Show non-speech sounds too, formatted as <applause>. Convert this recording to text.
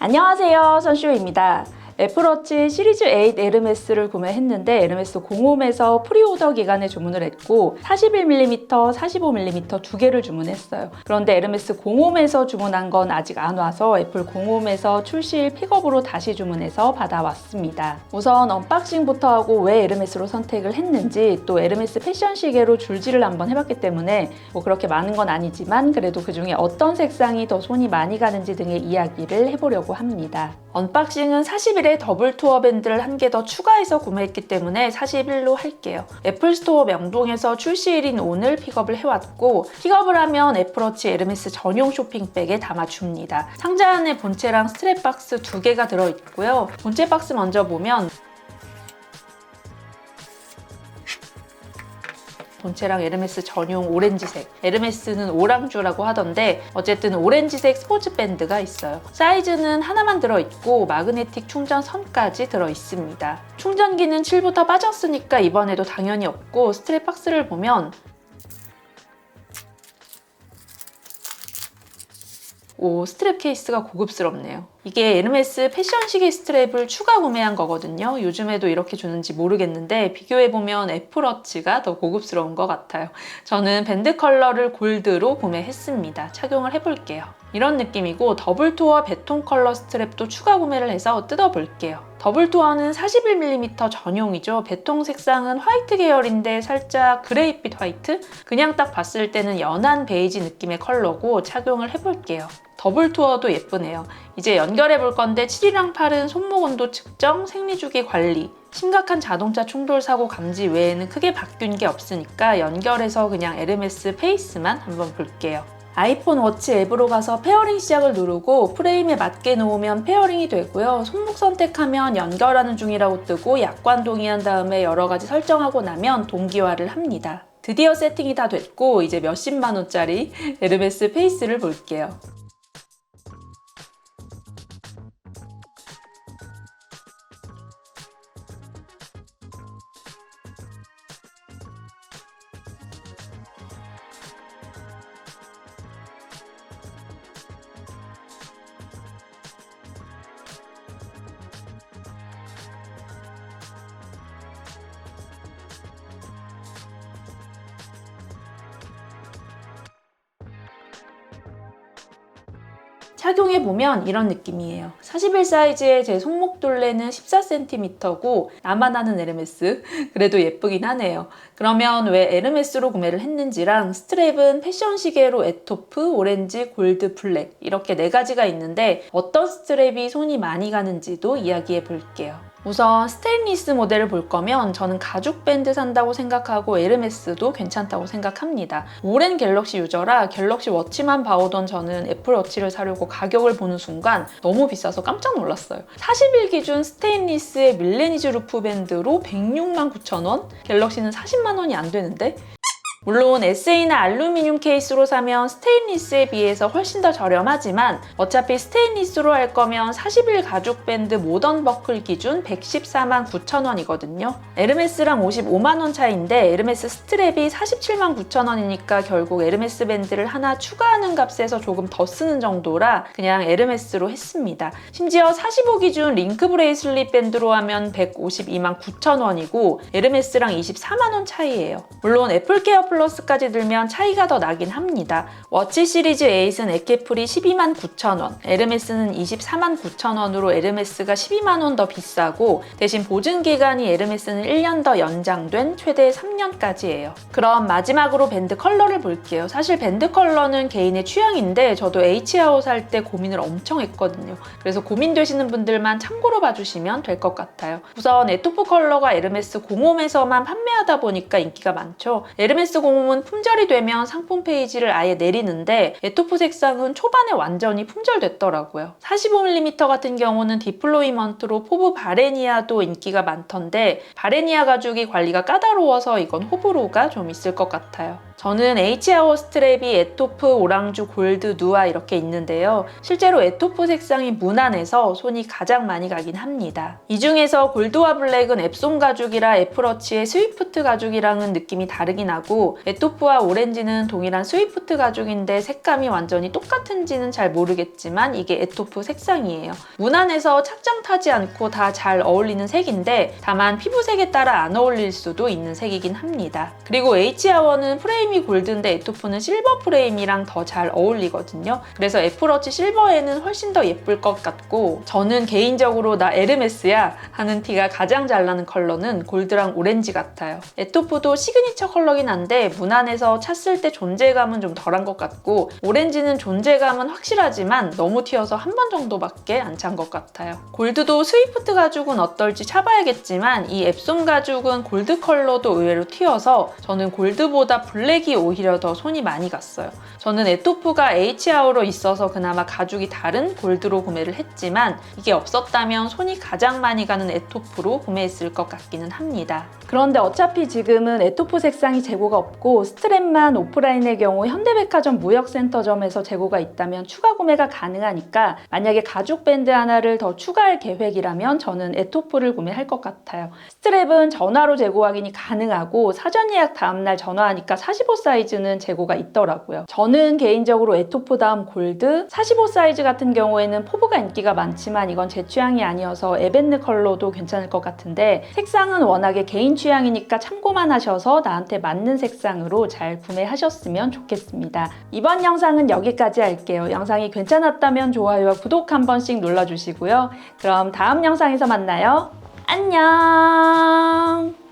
안녕하세요. 선쇼입니다. 애플워치 시리즈 8 에르메스를 구매했는데 에르메스 공홈에서 프리오더 기간에 주문을 했고 41mm, 45mm 두 개를 주문했어요. 그런데 에르메스 공홈에서 주문한 건 아직 안 와서 애플 공홈에서 출시일 픽업으로 다시 주문해서 받아왔습니다. 우선 언박싱부터 하고 왜 에르메스로 선택을 했는지 또 에르메스 패션 시계로 줄지를 한번 해봤기 때문에 뭐 그렇게 많은 건 아니지만 그래도 그 중에 어떤 색상이 더 손이 많이 가는지 등의 이야기를 해보려고 합니다. 언박싱은 40일에 더블 투어 밴드를 한 개 더 추가해서 구매했기 때문에 41로 할게요. 애플 스토어 명동에서 출시일인 오늘 픽업을 해왔고 픽업을 하면 애플워치 에르메스 전용 쇼핑백에 담아줍니다. 상자 안에 본체랑 스트랩 박스 두 개가 들어있고요. 본체 박스 먼저 보면 본체랑 에르메스 전용 오렌지색. 에르메스는 오랑주라고 하던데 어쨌든 오렌지색 스포츠 밴드가 있어요. 사이즈는 하나만 들어있고 마그네틱 충전 선까지 들어있습니다. 충전기는 7부터 빠졌으니까 이번에도 당연히 없고 스트랩 박스를 보면 오, 스트랩 케이스가 고급스럽네요. 이게 에르메스 패션 시계 스트랩을 추가 구매한 거거든요. 요즘에도 이렇게 주는지 모르겠는데 비교해보면 애플워치가 더 고급스러운 것 같아요. 저는 밴드 컬러를 골드로 구매했습니다. 착용을 해볼게요. 이런 느낌이고 더블 투어 베톤 컬러 스트랩도 추가 구매를 해서 뜯어볼게요. 더블 투어는 41mm 전용이죠. 베통 색상은 화이트 계열인데 살짝 그레이빛 화이트? 그냥 딱 봤을 때는 연한 베이지 느낌의 컬러고 착용을 해볼게요. 더블 투어도 예쁘네요. 이제 연결해 볼 건데 7이랑 8은 손목 온도 측정, 생리주기 관리, 심각한 자동차 충돌 사고 감지 외에는 크게 바뀐 게 없으니까 연결해서 그냥 에르메스 페이스만 한번 볼게요. 아이폰 워치 앱으로 가서 페어링 시작을 누르고 프레임에 맞게 놓으면 페어링이 되고요. 손목 선택하면 연결하는 중이라고 뜨고 약관 동의한 다음에 여러 가지 설정하고 나면 동기화를 합니다. 드디어 세팅이 다 됐고 이제 몇십만 원짜리 <laughs> 에르메스 페이스를 볼게요. 착용해보면 이런 느낌이에요. 41 사이즈의 제 손목 둘레는 14cm고 나만 아는 에르메스 <laughs> 그래도 예쁘긴 하네요. 그러면 왜 에르메스로 구매를 했는지랑 스트랩은 패션 시계로 에토프, 오렌지, 골드, 블랙 이렇게 네 가지가 있는데 어떤 스트랩이 손이 많이 가는지도 이야기해 볼게요. 우선 스테인리스 모델을 볼 거면 저는 가죽 밴드 산다고 생각하고 에르메스도 괜찮다고 생각합니다. 오랜 갤럭시 유저라 갤럭시 워치만 봐오던 저는 애플 워치를 사려고 가격을 보는 순간 너무 비싸서 깜짝 놀랐어요. 40일 기준 스테인리스의 밀레니즈 루프 밴드로 106만 9천 원? 갤럭시는 40만 원이 안 되는데? 물론 SA나 알루미늄 케이스로 사면 스테인리스에 비해서 훨씬 더 저렴하지만 어차피 스테인리스로 할 거면 40일 가죽 밴드 모던 버클 기준 114만 9천 원이거든요. 에르메스랑 55만 원 차이인데 에르메스 스트랩이 47만 9천 원이니까 결국 에르메스 밴드를 하나 추가하는 값에서 조금 더 쓰는 정도라 그냥 에르메스로 했습니다. 심지어 45 기준 링크 브레이슬릿 밴드로 하면 152만 9천 원이고 에르메스랑 24만 원 차이예요. 물론 애플케어 플 러스까지 들면 차이가 더 나긴 합니다. 워치 시리즈 8은 에케풀이 12만 9천 원, 에르메스는 24만 9천 원으로 에르메스가 12만 원 더 비싸고 대신 보증 기간이 에르메스는 1년 더 연장된 최대 3년까지예요. 그럼 마지막으로 밴드 컬러를 볼게요. 사실 밴드 컬러는 개인의 취향인데 저도 H아웃 살 때 고민을 엄청 했거든요. 그래서 고민되시는 분들만 참고로 봐주시면 될 것 같아요. 우선 에토프 컬러가 에르메스 공홈에서만 판매하다 보니까 인기가 많죠. 에르메스 공홈은 품절이 되면 상품 페이지를 아예 내리는데 에토프 색상은 초반에 완전히 품절됐더라고요. 45mm 같은 경우는 디플로이먼트로 포브 바레니아도 인기가 많던데 바레니아 가죽이 관리가 까다로워서 이건 호불호가 좀 있을 것 같아요. 저는 H아워 스트랩이 에토프, 오랑주, 골드, 누아 이렇게 있는데요. 실제로 에토프 색상이 무난해서 손이 가장 많이 가긴 합니다. 이 중에서 골드와 블랙은 앱손 가죽이라 애플워치의 스위프트 가죽이랑은 느낌이 다르긴 하고 에토프와 오렌지는 동일한 스위프트 가죽인데 색감이 완전히 똑같은지는 잘 모르겠지만 이게 에토프 색상이에요. 무난해서 착장 타지 않고 다 잘 어울리는 색인데 다만 피부색에 따라 안 어울릴 수도 있는 색이긴 합니다. 그리고 H아워는 프레임 이 골드인데 에토프는 실버 프레임이랑 더 잘 어울리거든요. 그래서 애플워치 실버에는 훨씬 더 예쁠 것 같고 저는 개인적으로 나 에르메스야 하는 티가 가장 잘 나는 컬러는 골드랑 오렌지 같아요. 에토프도 시그니처 컬러긴 한데 무난해서 찼을 때 존재감은 좀 덜한 것 같고 오렌지는 존재감은 확실하지만 너무 튀어서 한 번 정도밖에 안 찬 것 같아요. 골드도 스위프트 가죽은 어떨지 차봐야겠지만 이 앱손 가죽은 골드 컬러도 의외로 튀어서 저는 골드보다 블랙 이 오히려 더 손이 많이 갔어요. 저는 에토프가 H아우로 있어서 그나마 가죽이 다른 골드로 구매를 했지만 이게 없었다면 손이 가장 많이 가는 에토프로 구매했을 것 같기는 합니다. 그런데 어차피 지금은 에토프 색상이 재고가 없고 스트랩만 오프라인의 경우 현대백화점 무역센터점에서 재고가 있다면 추가 구매가 가능하니까 만약에 가죽 밴드 하나를 더 추가할 계획이라면 저는 에토프를 구매할 것 같아요. 스트랩은 전화로 재고 확인이 가능하고 사전 예약 다음날 전화하니까 45 사이즈는 재고가 있더라고요. 저는 개인적으로 에토프 다음 골드, 45 사이즈 같은 경우에는 포브가 인기가 많지만 이건 제 취향이 아니어서 에벤느 컬러도 괜찮을 것 같은데 색상은 워낙에 개인 취향이니까 참고만 하셔서 나한테 맞는 색상으로 잘 구매하셨으면 좋겠습니다. 이번 영상은 여기까지 할게요. 영상이 괜찮았다면 좋아요와 구독 한 번씩 눌러주시고요. 그럼 다음 영상에서 만나요. 안녕!